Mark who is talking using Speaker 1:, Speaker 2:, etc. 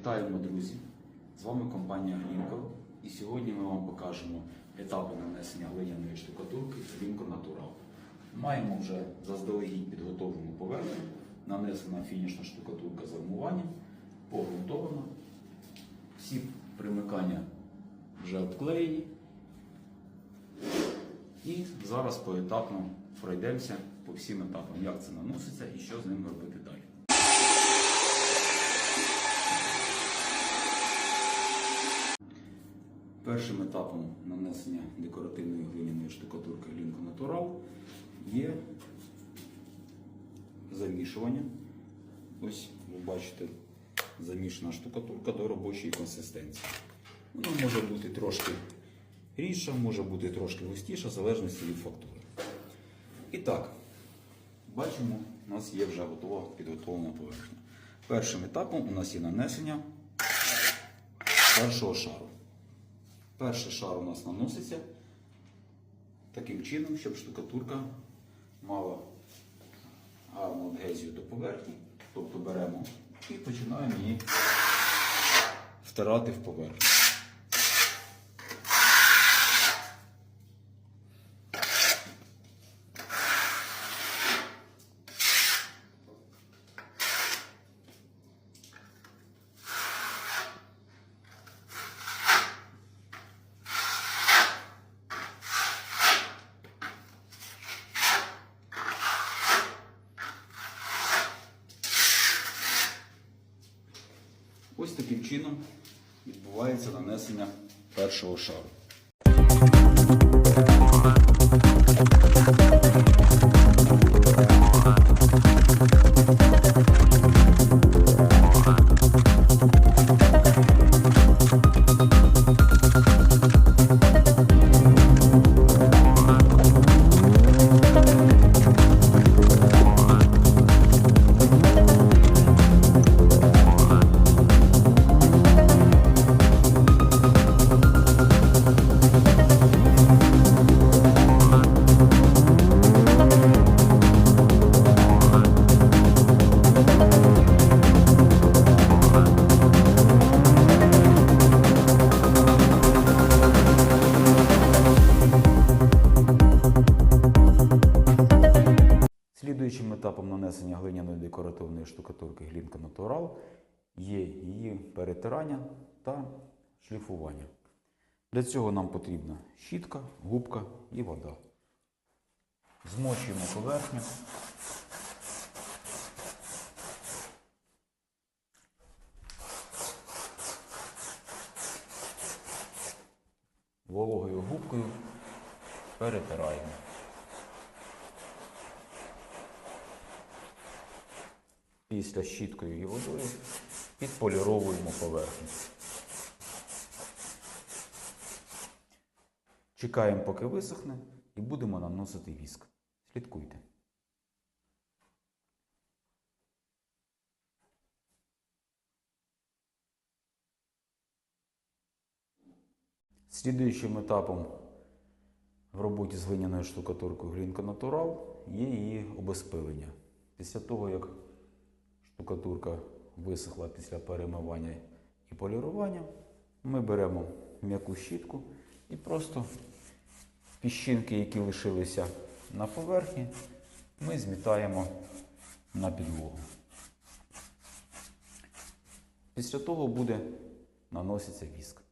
Speaker 1: Вітаємо, друзі! З вами компанія Глінко. І сьогодні ми вам покажемо етапи нанесення глиняної штукатурки Глінко Натурал. Маємо вже заздалегідь підготовлену поверхню, нанесена фінішна штукатурка з армуванням, погрунтована. Всі примикання вже обклеєні. І зараз поетапно пройдемося по всім етапам, як це наноситься і що з ним робити далі. Першим етапом нанесення декоративної глиняної штукатурки Глінко Натурал є замішування. Ось ви бачите замішана штукатурка до робочої консистенції. Вона може бути трошки рідша, може бути трошки густіша, в залежності від фактури. І так, бачимо, у нас є вже готова підготовлена поверхня. Першим етапом у нас є нанесення першого шару. Перший шар у нас наноситься таким чином, щоб штукатурка мала гарну адгезію до поверхні. Тобто беремо і починаємо її втирати в поверхню. Ось таким чином відбувається нанесення першого шару. Слідуючим етапом нанесення глиняної декоративної штукатурки Глінка Натурал є її перетирання та шліфування. Для цього нам потрібна щітка, губка і вода. Змочуємо поверхню. Вологою губкою перетираємо. Після щіткою і водою підполіровуємо поверхню. Чекаємо, поки висохне, і будемо наносити віск. Слідкуйте. Слідуючим етапом в роботі з глиняною штукатуркою Глінка Натурал є її обезпилення. Після того, як штукатурка висохла після перемивання і полірування, ми беремо м'яку щітку і просто піщинки, які лишилися на поверхні, ми змітаємо на підлогу. Після того буде наноситься віск.